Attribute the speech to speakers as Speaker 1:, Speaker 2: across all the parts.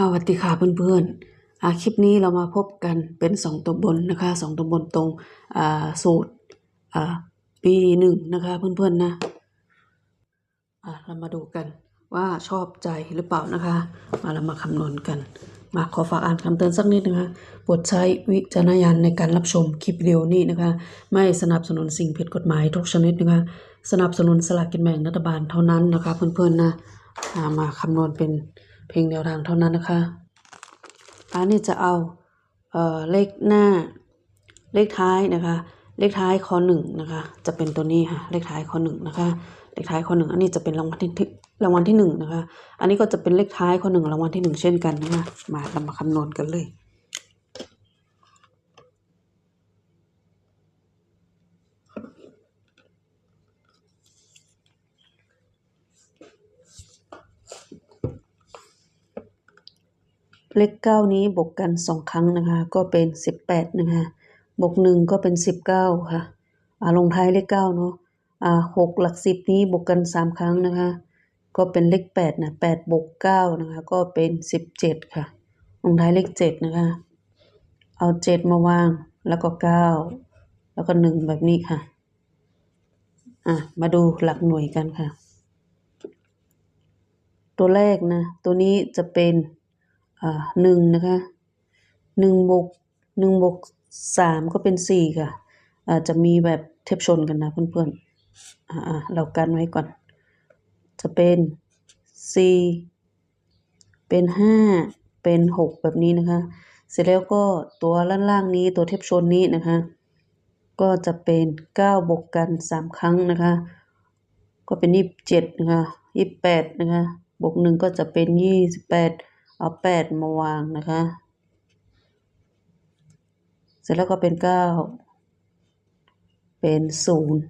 Speaker 1: สวัสดีค่ะเพื่อนๆอ่าคลิปนี้เรามาพบกันเป็นสองตัวบนนะคะสองตัวบนตรงสูตรปีหนึ่งนะคะเพื่อนๆนะอ่าเรามาดูกันว่าชอบใจหรือเปล่านะคะ มาเรามาคำนวณกัน มาขอฝากอ่านคำเตือนสักนิดนะคะโปรดใช้วิจารณญาณในการรับชมคลิปวิดีโอนี้นะคะ ไม่สนับสนุนสิ่งผิดกฎหมายทุกชนิดนะคะ สนับสนุนสลากกินแบ่งรัฐบาลเท่านั้นนะคะ เพื่อนๆนะมาคำนวณเป็น เพียงแนวทางเท่านั้นนะคะอันนี้จะเอาเอ่อเลขหน้าเลขท้ายนะคะ เลขท้ายคอหนึ่งนะคะ จะเป็นตัวนี้ค่ะเลขท้ายคอหนึ่งนะคะ เลขท้ายคอหนึ่งอันนี้จะเป็นรางวัลที่รางวัลที่หนึ่งนะคะ อันนี้ก็จะเป็นเลขท้ายคอหนึ่งรางวัลที่หนึ่งเช่นกันนะคะมาเรามาคำนวณกันเลย เลขเก้านี้บวกกันสองครั้งนะคะ ก็เป็นสิบแปดนะคะ บวกหนึ่งก็เป็นสิบเก้าค่ะ อ่าลงท้ายเลขเก้าเนาะ อ่าหกหลักสิบนี้บวกกันสามครั้งนะคะ ก็เป็นเลขแปดนะแปดบวกเก้านะคะ ก็เป็นสิบเจ็ดค่ะ ลงท้ายเลขเจ็ดนะคะ เอาเจ็ดมาวาง แล้วก็เก้าแล้วก็หนึ่งแบบนี้ค่ะ อะ มาดูหลักหน่วยกันค่ะ ตัวแรกนะ ตัวนี้จะเป็น หนึ่งนะคะหนึ่งบวกหนึ่งบวกสามก็เป็นสี่ค่ะอาจจะมีแบบเทียบชนกันนะเพื่อนๆอ่าเรากันไว้ก่อน จะเป็นสี่เป็นห้าเป็นหกแบบนี้นะคะ เสร็จแล้วก็ตัวล่างๆนี้ตัวเทียบชนนี้นะคะ ก็จะเป็นเก้าบวกกันสามครั้งนะคะ ก็เป็นยี่สิบเจ็ดนะคะยี่สิบแปดนะคะบวกหนึ่งก็จะเป็นยี่สิบแปด เอาแปดมาวางนะคะ เสร็จแล้วก็เป็นเก้าเป็นศูนย์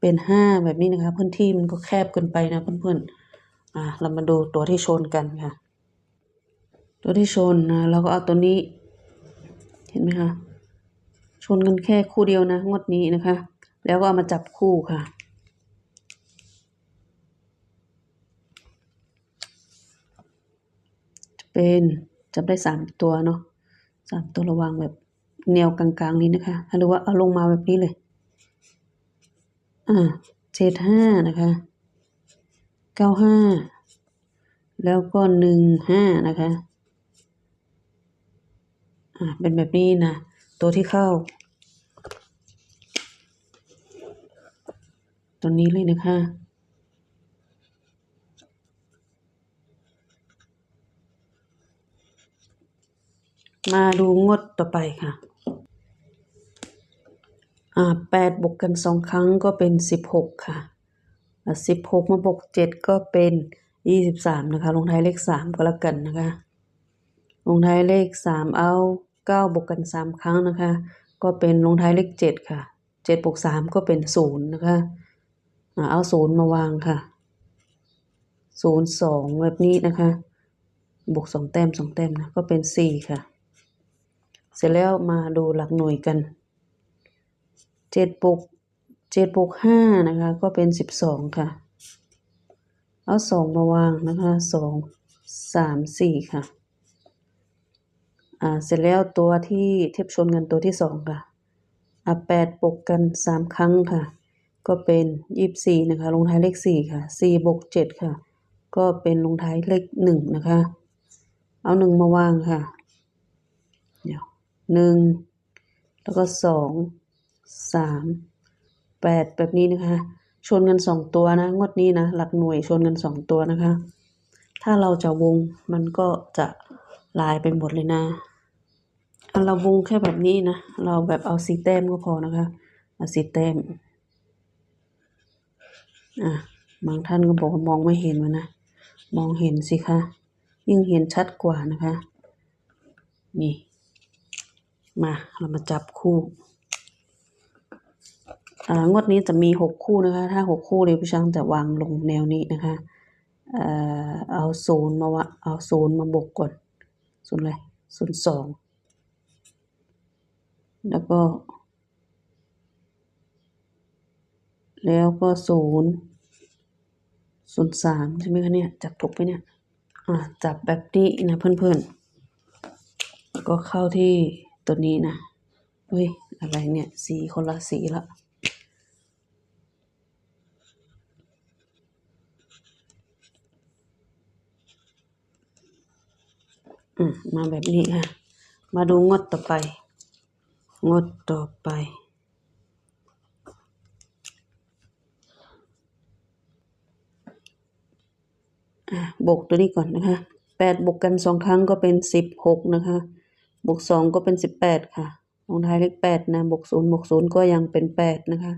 Speaker 1: เป็นห้าแบบนี้นะคะ พื้นที่มันก็แคบเกินไปนะเพื่อนๆอะเรามาดูตัวที่ชนกันค่ะ ตัวที่ชนนะเราก็เอาตัวนี้ เห็นไหมคะชนกันแค่คู่เดียวนะงวดนี้นะคะ แล้วก็เอามาจับคู่ค่ะ จะ เป็นจับได้สามตัวเนาะสามตัวระวังแบบแนวกลางๆนี้นะคะ หรือว่าเอาลงมาแบบนี้เลย อ่าเจ็ดห้านะคะเก้าห้าแล้วก็หนึ่งห้านะคะ อ่าเป็นแบบนี้นะ ตัวที่เข้า ตัวนี้เลยนะคะ มาดูงวดต่อไปค่ะ อ่าแปดบวกกันสองครั้งก็เป็นสิบหกค่ะสิบหกมาบวกเจ็ดก็เป็นยี่สิบสามนะคะ ลงท้ายเลขสามก็แล้วกันนะคะ ลงท้ายเลขสามเอาเก้าบวกกันสามครั้งนะคะ ก็เป็นลงท้ายเลขเจ็ดค่ะเจ็ดบวกสามก็เป็นศูนย์นะคะอ่าเอาศูนย์มาวางค่ะศูนย์สองแบบนี้นะคะ บวกสองแต้มสองแต้มนะ ก็เป็นสี่ค่ะ เสร็จแล้วมาดูหลักหน่วยกันเจ็ดบวกเจ็ดบวกห้านะคะ ก็เป็นสิบสองค่ะ เอาสองมาวางนะคะสองสามสี่ค่ะ อ่า เสร็จแล้วตัวที่เทียบชนกันตัวที่สองค่ะ อ่าแปดบวกกันสามครั้งค่ะ ก็เป็นยี่สิบสี่นะคะ ลงท้ายเลขสี่ค่ะสี่บวกเจ็ดค่ะ ก็เป็นลงท้ายเลขหนึ่งนะคะ เอาหนึ่งมาวางค่ะ หนึ่งแล้วก็สองสามแปดแบบนี้นะคะ ชนกันสองตัวนะ งวดนี้นะ หลักหน่วยชนกันสองตัวนะคะ ถ้าเราจะวงมันก็จะลายไปหมดเลยนะอันเราวงแค่แบบนี้นะ เราแบบเอาสีแต้มก็พอนะคะ เอาสีแต้ม อะ บางท่านก็บอกว่ามองไม่เห็นวะนะ มองเห็นสิคะ ยิ่งเห็นชัดกว่านะคะ นี่ มาเรามาจับคู่อ่างวดนี้จะมีหกคู่นะคะ ถ้าหกคู่เลยพี่ช่างจะวางลงแนวนี้นะคะเอ่อเอาศูนย์มาวะเอาศูนย์มาบวกก่อนศูนย์อะไรศูนย์สองแล้วก็ แล้วก็ศูนย์ศูนย์สามใช่ไหมคะเนี่ยจับถูกไหมเนี่ยอ่าจับแบบนี้นะเพื่อนๆ ก็เข้าที่ ตัวนี้นะเฮ้ยอะไรเนี่ย สีคนละสีละมาแบบนี้ค่ะ มาดูงดต่อไป งดต่อไป อะบวกตัวนี้ก่อนนะคะแปดบวกกันสองครั้งก็เป็นสิบหกนะคะ บวกสองก็เป็นสิบแปดค่ะลงท้ายเลขแปดนะบวกศูนย์บวกศูนย์ก็ยังเป็นแปดนะคะ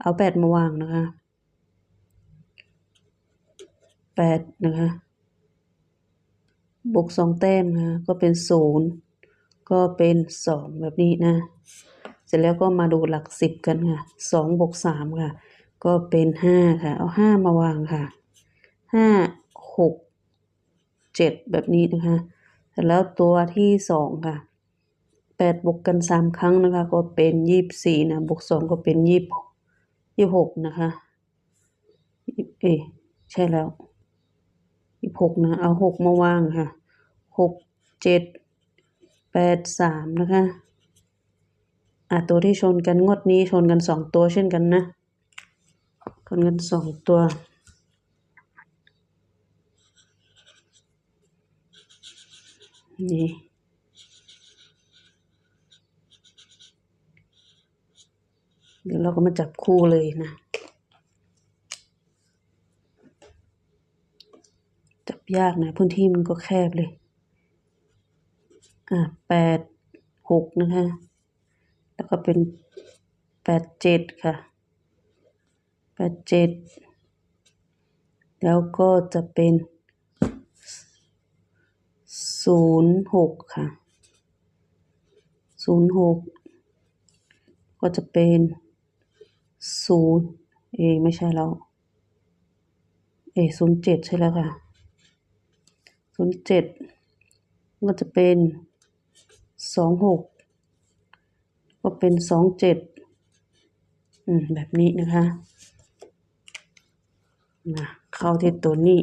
Speaker 1: เอาแปดมาวางนะคะแปดนะคะบวกสองแต้มนะะก็เป็นศูนย์ก็เป็นสองแบบนี้นะ เสร็จแล้วก็มาดูหลักสิบกันค่ะสองบวกสามค่ะ ก็เป็นห้าค่ะ เอาห้ามาวางค่ะห้าหกเจ็ดแบบนี้นะคะ เสร็จแล้วตัวที่สองค่ะแปดบวกกันสามครั้งนะคะ ก็เป็นยี่สิบสี่นะบวกสองก็เป็นยี่สิบยี่หกนะคะเอ๊ใช่แล้วยี่หกนะ เอาหกมาวางค่ะหกเจ็ดแปดสามนะคะอะตัวที่ชนกันงวดนี้ชนกันสองตัวเช่นกันนะชนกันสองตัว นี่เดี๋ยวเราก็มาจับคู่เลยนะ จับยากนะพื้นที่มันก็แคบเลย อะแปดหกนะคะ แล้วก็เป็นแปดเจ็ดค่ะแปดเจ็ดแล้วก็จะเป็น ศูนย์หกค่ะศูนย์หกก็จะเป็นศูนย์เอไม่ใช่แล้ว เอศูนย์เจ็ดใช่แล้วค่ะศูนย์เจ็ดก็จะเป็นสองหกก็เป็นสองเจ็ดอืมแบบนี้นะคะนะเข้าที่ตัวนี้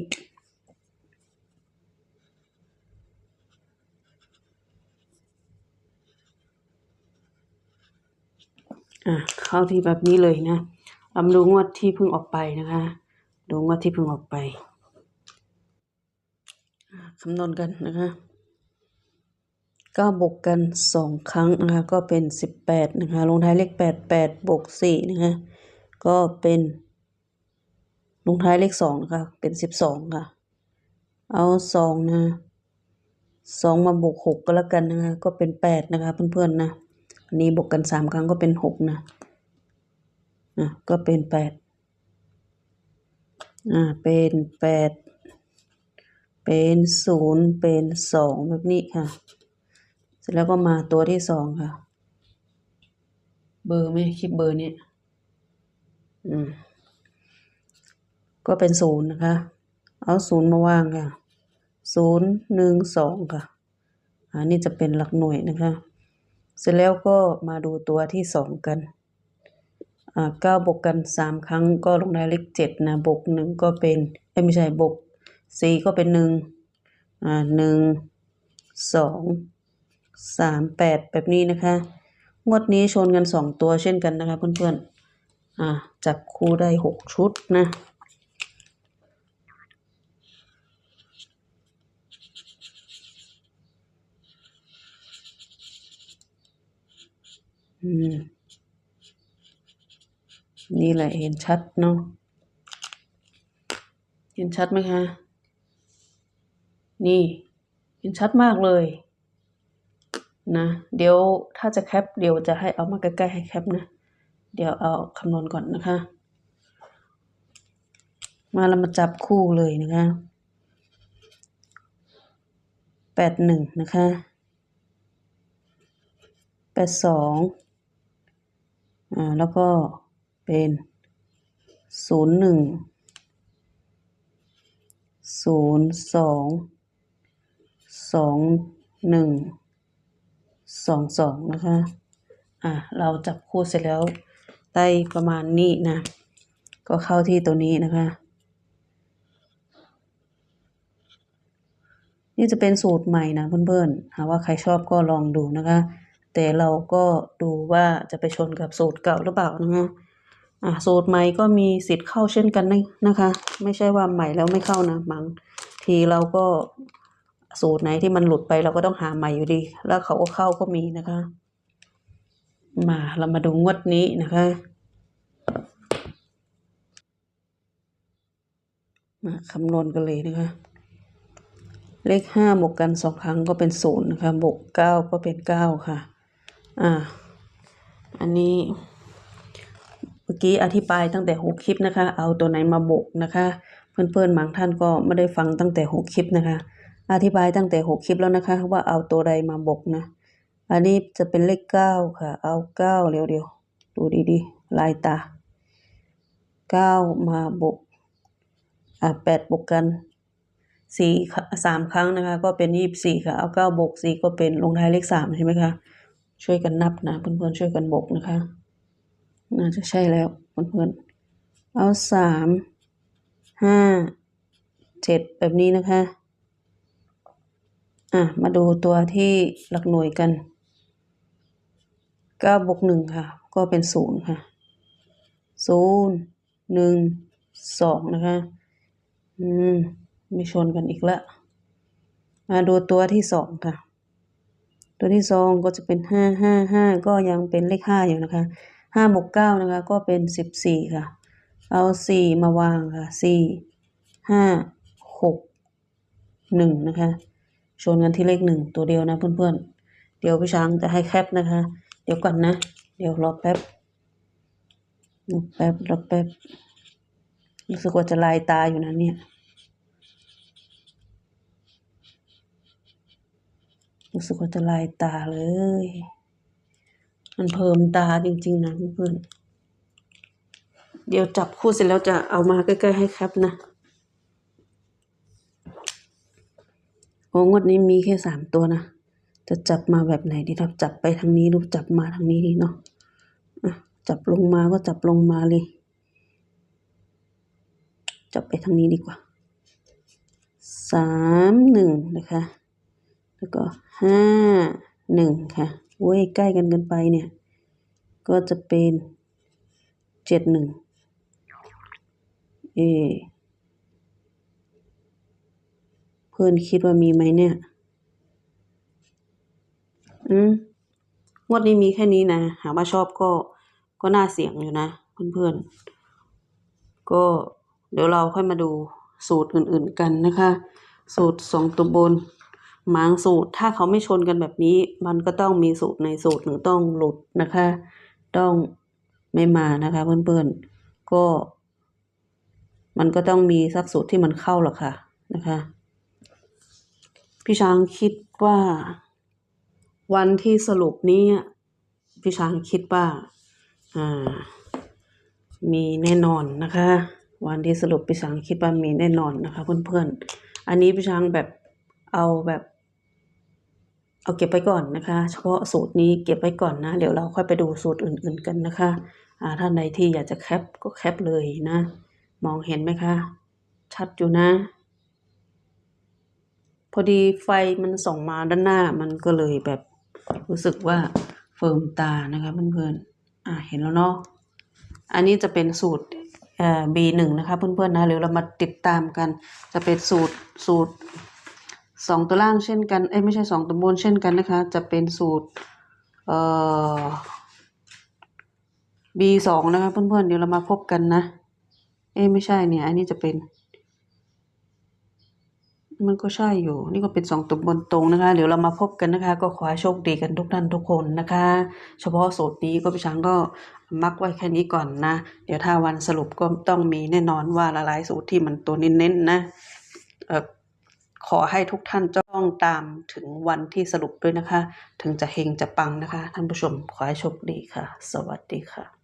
Speaker 1: อะเข้าที่แบบนี้เลยนะเรามาดูงวดที่เพิ่งออกไปนะคะ ดูงวดที่เพิ่งออกไปคำนวณกันนะคะก็บวกกันสองครั้งนะคะก็เป็นสิบแปดนะคะลงท้ายเลขแปดแปดบวกสี่นะคะก็เป็นลงท้ายเลขสองนะคะเป็นสิบสองค่ะ เอาสองนะสองมาบวกหกก็แล้วกันนะคะก็เป็นแปดนะคะเพื่อนๆนะ อันนี้บวกกันสามครั้งก็เป็นหกนะอะก็เป็นแปดอ่าเป็นแปดเป็นศูนย์เป็นสองแบบนี้ค่ะ เสร็จแล้วก็มาตัวที่สองค่ะ เบอร์ไหมคลิปเบอร์นี้อืมก็เป็นศูนย์นะคะ เอาศูนย์มาวางค่ะศูนย์หนึ่งสองค่ะ อันนี้จะเป็นหลักหน่วยนะคะ เสร็จแล้วก็มาดูตัวที่สองกันอ่าเก้าบวกกันสามครั้งก็ลงได้เลขเจ็ดนะบวกหนึ่งก็เป็นเอ้ไม่ใช่บวกสี่ก็เป็นหนึ่งอ่าหนึ่งสองสามแปดแบบนี้นะคะงวดนี้ชนกันสองตัวเช่นกันนะคะเพื่อนๆอ่าจับคู่ได้หกชุดนะ นี่แหละเห็นชัดเนาะ เห็นชัดไหมคะ นี่ เห็นชัดมากเลย นะ เดี๋ยวถ้าจะแคปเดี๋ยวจะให้เอามาใกล้ๆให้แคปนะ เดี๋ยวเอาคำนวณก่อนนะคะ มาเรามาจับคู่เลยนะคะแปดหนึ่งนะคะแปดสอง อ่าแล้วก็เป็นศูนย์หนึ่งศูนย์สองสองหนึ่งสองสองนะคะ อะเราจับคู่เสร็จแล้วได้ประมาณนี้นะ ก็เข้าที่ตัวนี้นะคะ นี่จะเป็นสูตรใหม่นะเพื่อนๆหากว่าใครชอบก็ลองดูนะคะ แต่เราก็ดูว่าจะไปชนกับสูตรเก่าหรือเปล่านะคะอะสูตรใหม่ก็มีสิทธิ์เข้าเช่นกันนะคะ ไม่ใช่ว่าใหม่แล้วไม่เข้านะบางทีเราก็สูตรไหนที่มันหลุดไปเราก็ต้องหาใหม่อยู่ดี แล้วเขาก็เข้าก็มีนะคะ มาเรามาดูงวดนี้นะคะมาคำนวณกันเลยนะคะ เลขห้าบวกกันสองครั้งก็เป็นศูนย์นะคะบวกเก้าก็เป็นเก้าค่ะ อ่า อันนี้ เมื่อกี้อธิบายตั้งแต่หกคลิปนะคะ เอาตัวไหนมาบกนะคะ เพื่อนๆบางท่านก็ไม่ได้ฟังตั้งแต่หกคลิปนะคะ อธิบายตั้งแต่หกคลิปแล้วนะคะ ว่าเอาตัวใดมาบกนะ อันนี้จะเป็นเลขเก้าค่ะ เอาเก้าเร็วๆ ดูดีๆ ลายตาเก้ามาบก อ่าแปดบกกันสี่สามครั้งนะคะ ก็เป็นยี่สิบสี่ค่ะ เอาเก้าบวกสี่ก็เป็นลงท้ายเลขสามใช่ไหมคะ ช่วยกันนับนะเพื่อนๆช่วยกันบวกนะคะ น่าจะใช่แล้วเพื่อนๆเอาสามห้าเจ็ดแบบนี้นะคะ อะ มาดูตัวที่หลักหน่วยกันเก้าบวกหนึ่งค่ะ ก็เป็นศูนย์ค่ะศูนย์หนึ่งสองนะคะ อืม ไม่ชนกันอีกละมาดูตัวที่สองค่ะ ตัวที่สองก็จะเป็นห้าห้าห้าก็ยังเป็นเลขห้าอยู่นะคะห้าบวกเก้านะคะก็เป็นสิบสี่ค่ะ เอาสี่มาวางค่ะสี่ห้าหกหนึ่งนะคะชนกันที่เลขหนึ่งตัวเดียวนะเพื่อนๆ เดี๋ยวพี่ช้างจะให้แคปนะคะ เดี๋ยวก่อนนะ เดี๋ยวรอแป๊บรอแป๊บรอแป๊บรู้สึกว่าจะลายตาอยู่นะเนี่ย รู้สึกว่าจะลายตาเลย มันเพิ่มตาจริง ๆ นะเพื่อนเดี๋ยวจับคู่เสร็จแล้วจะเอามาใกล้ๆให้ครับนะ โอ้งวดนี้มีแค่สามตัวนะ จะจับมาแบบไหนดีครับจับไปทางนี้หรือจับมาทางนี้ดีเนาะะจับลงมาก็จับลงมาเลย จับไปทางนี้ดีกว่าสามหนึ่งนะคะ แล้วก็ห้าหนึ่งค่ะโอ้ยใกล้กันเกันไปเนี่ย ก็จะเป็นเจ็ดหนึ่งเอเพื่อนคิดว่ามีไหมเนี่ย อืมงวดนี้มีแค่นี้นะ หากว่าชอบก็ก็น่าเสี่ยงอยู่นะ เพื่อนๆ ก็เดี๋ยวเราค่อยมาดูสูตรอื่นๆกันนะคะ สูตรสองตัวบน หมางสูตร ถ้าเขาไม่ชนกันแบบนี้ มันก็ต้องมีสูตรในสูตรหนึ่งต้องหลุดนะคะ ต้องไม่มานะคะเพื่อนๆ ก็ มันก็ต้องมีสักสูตรที่มันเข้าหรอกค่ะนะคะ พี่ช้างคิดว่า วันที่สรุปนี้พี่ช้างคิดว่าอ่า มีแน่นอนนะคะ วันที่สรุปพี่ช้างคิดว่ามีแน่นอนนะคะ เพื่อนๆ อันนี้พี่ช้างแบบ เอาแบบ เอาเก็บไว้ก่อนนะคะ เฉพาะสูตรนี้เก็บไว้ก่อนนะ เดี๋ยวเราค่อยไปดูสูตรอื่น ๆกันนะคะอ่าท่านใดที่อยากจะแคปก็แคปเลยนะ มองเห็นไหมคะ ชัดอยู่นะ พอดีไฟมันส่องมาด้านหน้ามันก็เลยแบบรู้สึกว่าเฟิร์มตานะคะเพื่อนๆอ่าเห็นแล้วเนาะอันนี้จะเป็นสูตรเอ่อ B1 นะคะเพื่อนๆนะเดี๋ยวเรามาติดตามกันจะเป็นสูตรสูตร สองตัวล่างเช่นกัน เอ้ยไม่ใช่สองตัวบนเช่นกันนะคะ จะเป็นสูตร เอ่อ B2 นะคะเพื่อนๆ เดี๋ยวเรามาพบกันนะ เอ้ยไม่ใช่เนี่ย อันนี้จะเป็น มันก็ใช่อยู่ นี่ก็เป็นสองตัวบนตรงนะคะ เดี๋ยวเรามาพบกันนะคะ ก็ขอให้โชคดีกันทุกท่านทุกคนนะคะ เฉพาะสูตรนี้ก็พี่ช้างก็มักไว้แค่นี้ก่อนนะ เดี๋ยวถ้าวันสรุปก็ต้องมีแน่นอนว่าละลายสูตรที่มันตัวเน้นๆนะ เอ่อ ขอให้ทุกท่านจ้องตามถึงวันที่สรุปด้วยนะคะ ถึงจะเฮงจะปังนะคะ ท่านผู้ชมขอให้โชคดีค่ะ สวัสดีค่ะ